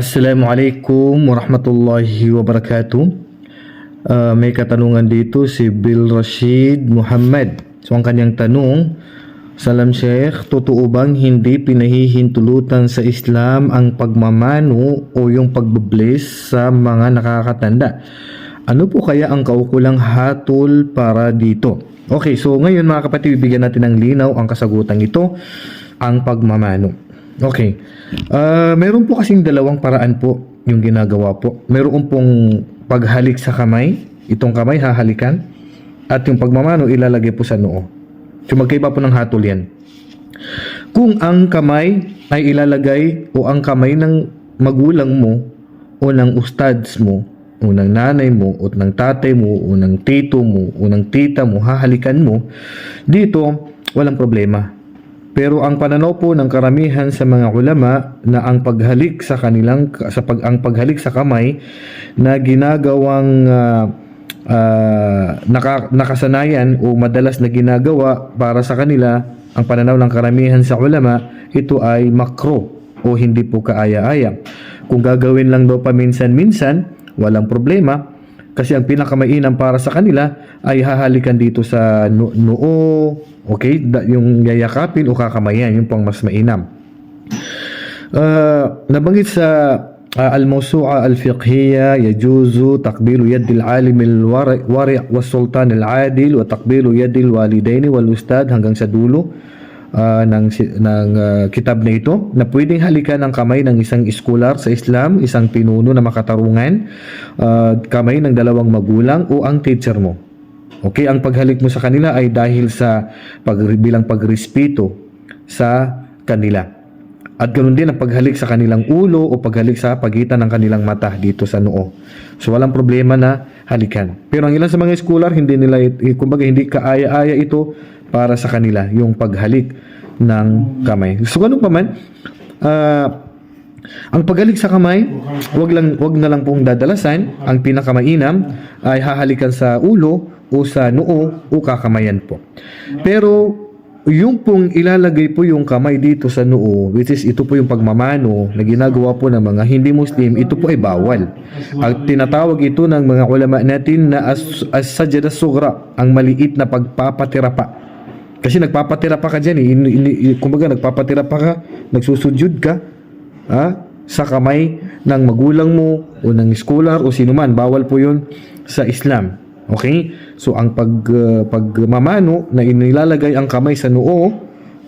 Assalamualaikum warahmatullahi wabarakatuh. Ah, may katanungan dito si Bill Rashid Muhammad. So ang kanyang tanong, Salam Sheikh, totoo bang hindi pinahihintulutan sa Islam ang pagmamano o yung pagbabless sa mga nakakatanda? Ano po kaya ang kaukulang hatol para dito? Okay, so ngayon mga kapatid, bibigyan natin ng linaw ang kasagutan ito, ang pagmamano. Okay. Ah, meron po kasing dalawang paraan po yung ginagawa po. Meron pong paghalik sa kamay, itong kamay hahalikan, at yung pagmamano ilalagay po sa noo. So magkaiba po ng hatol yan. Kung ang kamay ay ilalagay o ang kamay ng magulang mo o ng ustads mo o ng nanay mo o ng tatay mo o ng tito mo o ng tita mo, hahalikan mo, dito walang problema. Pero ang pananaw po ng karamihan sa mga ulama na ang paghalik sa kanilang sa pag ang paghalik sa kamay na ginagawang ah, ah, naka, nakasanayan o madalas na ginagawa para sa kanila ang pananaw ng karamihan sa ulama ito ay makro o hindi po kaaya-aya. Kung gagawin lang daw paminsan-minsan, walang problema kasi ang pinakamainam para sa kanila ay hahalikan dito sa no- noo, okay? Da- yung yayakapin o kakamayan, yung pang mas mainam. Uh, nabanggit sa uh, الموسوعة الفقهية يجوز تقبيل يد العالم الورع والسلطان العادل وتقبيل يد الوالدين والأستاذ hanggang sa dulo uh, ng, si- ng uh, kitab na ito na pwedeng halikan ang kamay ng isang iskolar sa Islam, isang pinuno na makatarungan, uh, kamay ng dalawang magulang o ang teacher mo. Okay, ang paghalik mo sa kanila ay dahil sa pag, bilang pagrespeto sa kanila. At ganoon din ang paghalik sa kanilang ulo o paghalik sa pagitan ng kanilang mata dito sa noo. So walang problema na halikan. Pero ang ilan sa mga scholar hindi nila eh, kumbaga hindi kaaya-aya ito para sa kanila yung paghalik ng kamay. So ganun pa man, ah, ang paghalik sa kamay, wag lang wag na lang pong dadalasan. Ang pinakamainam ay hahalikan sa ulo o sa noo o kakamayan po. Pero yung pong ilalagay po yung kamay dito sa noo, which is ito po yung pagmamano na ginagawa po ng mga hindi Muslim, ito po ay bawal. Ang tinatawag ito ng mga ulama natin na as, as sajada sugra, ang maliit na pagpapatira pa. Kasi nagpapatira pa ka dyan eh. Ini, ini, kumbaga nagpapatira pa ka, nagsusudyod ka, ha? sa kamay ng magulang mo o ng scholar o sino man. Bawal po yun sa Islam. Okay? So ang pag uh, pagmamano na inilalagay ang kamay sa noo,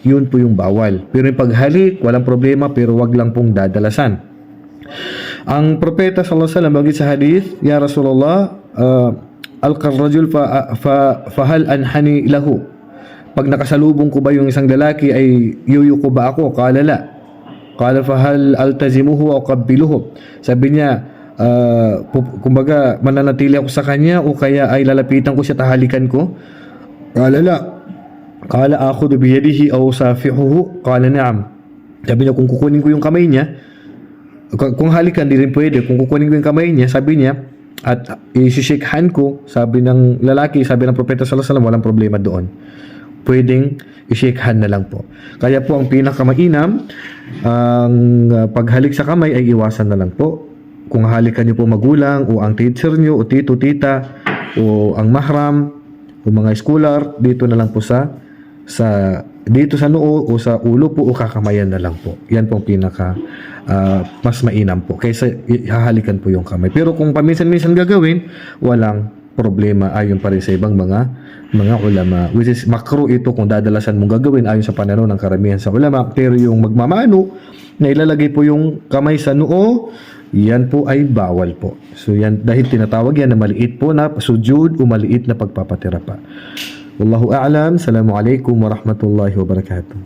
yun po yung bawal. Pero yung paghalik, walang problema pero wag lang pong dadalasan. Ang propeta sallallahu alaihi wasallam bagay sa hadith, ya Rasulullah, uh, alqar rajul fa, fa fahal anhani lahu. Pag nakasalubong ko ba yung isang lalaki ay yuyuko ba ako? Kala la. Kala fahal altazimuhu o qabbiluhu. Sabi niya, uh, kumbaga mananatili ako sa kanya o kaya ay lalapitan ko siya tahalikan ko? Kala la. Kala ako biyadihi o safihuhu? Kala naam. Sabi niya kung kukunin ko yung kamay niya, kung halikan di rin pwede, kung kukunin ko yung kamay niya, sabi niya, at i-shake hand ko, sabi ng lalaki, sabi ng propeta sallallahu alaihi wasallam, walang problema doon pwedeng i-shake hand na lang po. Kaya po ang pinakamainam, ang paghalik sa kamay ay iwasan na lang po. Kung halikan niyo po magulang o ang teacher niyo o tito, tita o ang mahram o mga scholar, dito na lang po sa sa dito sa noo o sa ulo po o kakamayan na lang po. Yan po ang pinaka ah, mas mainam po kaysa hahalikan po yung kamay. Pero kung paminsan-minsan gagawin, walang problema ayon pa rin sa ibang mga mga ulama which is makro ito kung dadalasan mong gagawin ayon sa pananaw ng karamihan sa ulama pero yung magmamano na ilalagay po yung kamay sa noo yan po ay bawal po so yan dahil tinatawag yan na maliit po na sujud o maliit na pagpapatira pa Wallahu a'lam. Assalamualaikum warahmatullahi wabarakatuh.